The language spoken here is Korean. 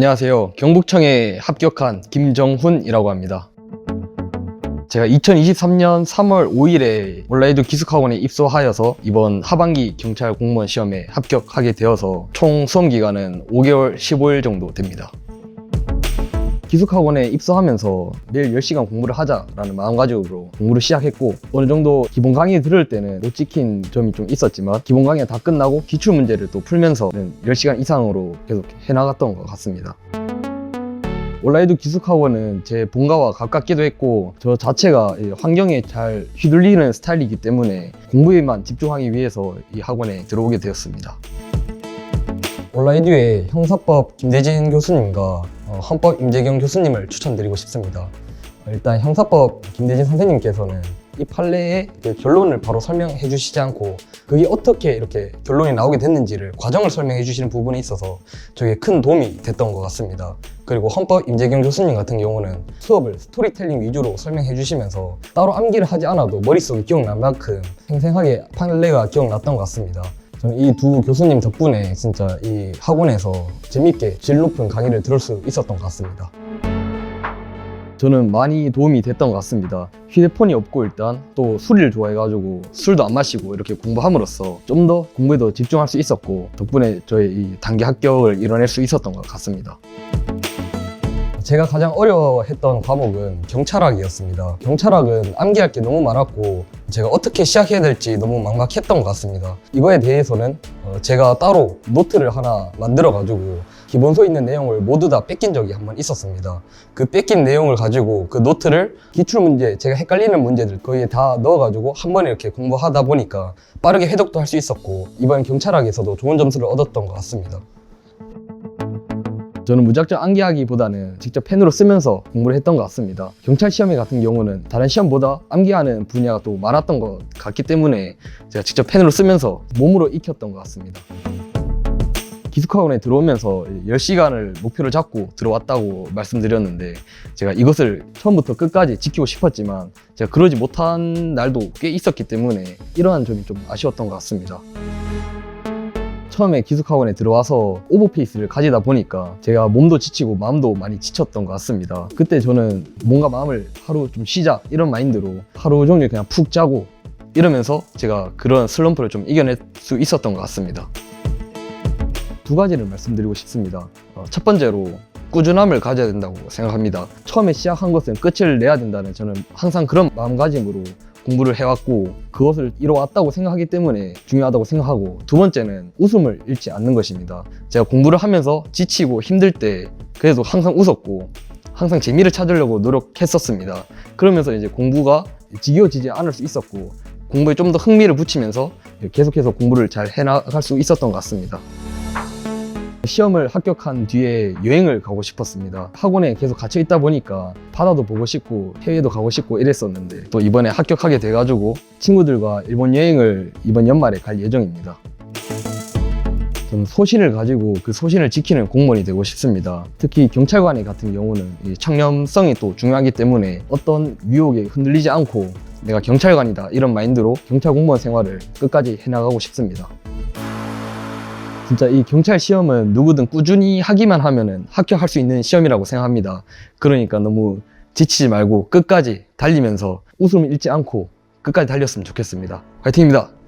안녕하세요. 경북청에 합격한 김정훈이라고 합니다. 제가 2023년 3월 5일에 온라이드 기숙학원에 입소하여서 이번 하반기 경찰 공무원 시험에 합격하게 되어서 총 수험 기간은 5개월 15일 정도 됩니다. 기숙학원에 입소하면서 매일 10시간 공부를 하자라는 마음가짐으로 공부를 시작했고 어느 정도 기본 강의 들을 때는 못 지킨 점이 좀 있었지만 기본 강의가 다 끝나고 기출 문제를 또 풀면서는 10시간 이상으로 계속 해나갔던 것 같습니다. 온라이드 기숙학원은 제 본가와 가깝기도 했고 저 자체가 이 환경에 잘 휘둘리는 스타일이기 때문에 공부에만 집중하기 위해서 이 학원에 들어오게 되었습니다. 온라이드의 형사법 김대진 교수님과 어, 헌법 임재경 교수님을 추천드리고 싶습니다. 일단 형사법 김대진 선생님께서는 이 판례의 그 결론을 바로 설명해 주시지 않고 그게 어떻게 이렇게 결론이 나오게 됐는지를 과정을 설명해 주시는 부분에 있어서 저게 큰 도움이 됐던 것 같습니다. 그리고 헌법 임재경 교수님 같은 경우는 수업을 스토리텔링 위주로 설명해 주시면서 따로 암기를 하지 않아도 머릿속에 기억날 만큼 생생하게 판례가 기억났던 것 같습니다. 이 두 교수님 덕분에 진짜 이 학원에서 재밌게 질 높은 강의를 들을 수 있었던 것 같습니다. 저는 많이 도움이 됐던 것 같습니다. 휴대폰이 없고 일단 또 술을 좋아해가지고 술도 안 마시고 이렇게 공부함으로써 좀 더 공부에 더 집중할 수 있었고 덕분에 저의 이 단기 합격을 이뤄낼 수 있었던 것 같습니다. 제가 가장 어려워했던 과목은 경찰학이었습니다. 경찰학은 암기할 게 너무 많았고 제가 어떻게 시작해야 될지 너무 막막했던 것 같습니다. 이거에 대해서는 어, 제가 따로 노트를 하나 만들어가지고 기본서에 있는 내용을 모두 다 뺏긴 적이 한 번 있었습니다. 그 뺏긴 내용을 가지고 그 노트를 기출문제, 제가 헷갈리는 문제들 거기에 다 넣어가지고 한 번에 이렇게 공부하다 보니까 빠르게 해독도 할 수 있었고 이번 경찰학에서도 좋은 점수를 얻었던 것 같습니다. 저는 무작정 암기하기보다는 직접 펜으로 쓰면서 공부를 했던 것 같습니다. 경찰 시험에 같은 경우는 다른 시험보다 암기하는 분야가 또 많았던 것 같기 때문에 제가 직접 펜으로 쓰면서 몸으로 익혔던 것 같습니다. 기숙학원에 들어오면서 10시간을 목표를 잡고 들어왔다고 말씀드렸는데 제가 이것을 처음부터 끝까지 지키고 싶었지만 제가 그러지 못한 날도 꽤 있었기 때문에 이러한 점이 좀 아쉬웠던 것 같습니다. 처음에 기숙학원에 들어와서 오버페이스를 가지다 보니까 제가 몸도 지치고 마음도 많이 지쳤던 것 같습니다. 그때 저는 뭔가 마음을 하루 좀 쉬자 이런 마인드로 하루 종일 그냥 푹 자고 이러면서 제가 그런 슬럼프를 좀 이겨낼 수 있었던 것 같습니다. 두 가지를 말씀드리고 싶습니다. 어, 첫 번째로 꾸준함을 가져야 된다고 생각합니다. 처음에 시작한 것은 끝을 내야 된다는 저는 항상 그런 마음가짐으로 공부를 해왔고 그것을 이뤄왔다고 생각하기 때문에 중요하다고 생각하고 두 번째는 웃음을 잃지 않는 것입니다. 제가 공부를 하면서 지치고 힘들 때 그래도 항상 웃었고 항상 재미를 찾으려고 노력했었습니다. 그러면서 이제 공부가 지겨워지지 않을 수 있었고 공부에 좀 더 흥미를 붙이면서 계속해서 공부를 잘 해나갈 수 있었던 것 같습니다. 시험을 합격한 뒤에 여행을 가고 싶었습니다. 학원에 계속 갇혀 있다 보니까 바다도 보고 싶고 해외도 가고 싶고 이랬었는데 또 이번에 합격하게 돼가지고 친구들과 일본 여행을 이번 연말에 갈 예정입니다. 저는 소신을 가지고 그 소신을 지키는 공무원이 되고 싶습니다. 특히 경찰관이 같은 경우는 이 청렴성이 또 중요하기 때문에 어떤 유혹에 흔들리지 않고 내가 경찰관이다 이런 마인드로 경찰 공무원 생활을 끝까지 해나가고 싶습니다. 진짜 이 경찰 시험은 누구든 꾸준히 하기만 하면은 합격할 수 있는 시험이라고 생각합니다. 그러니까 너무 지치지 말고 끝까지 달리면서 웃음을 잃지 않고 끝까지 달렸으면 좋겠습니다. 화이팅입니다.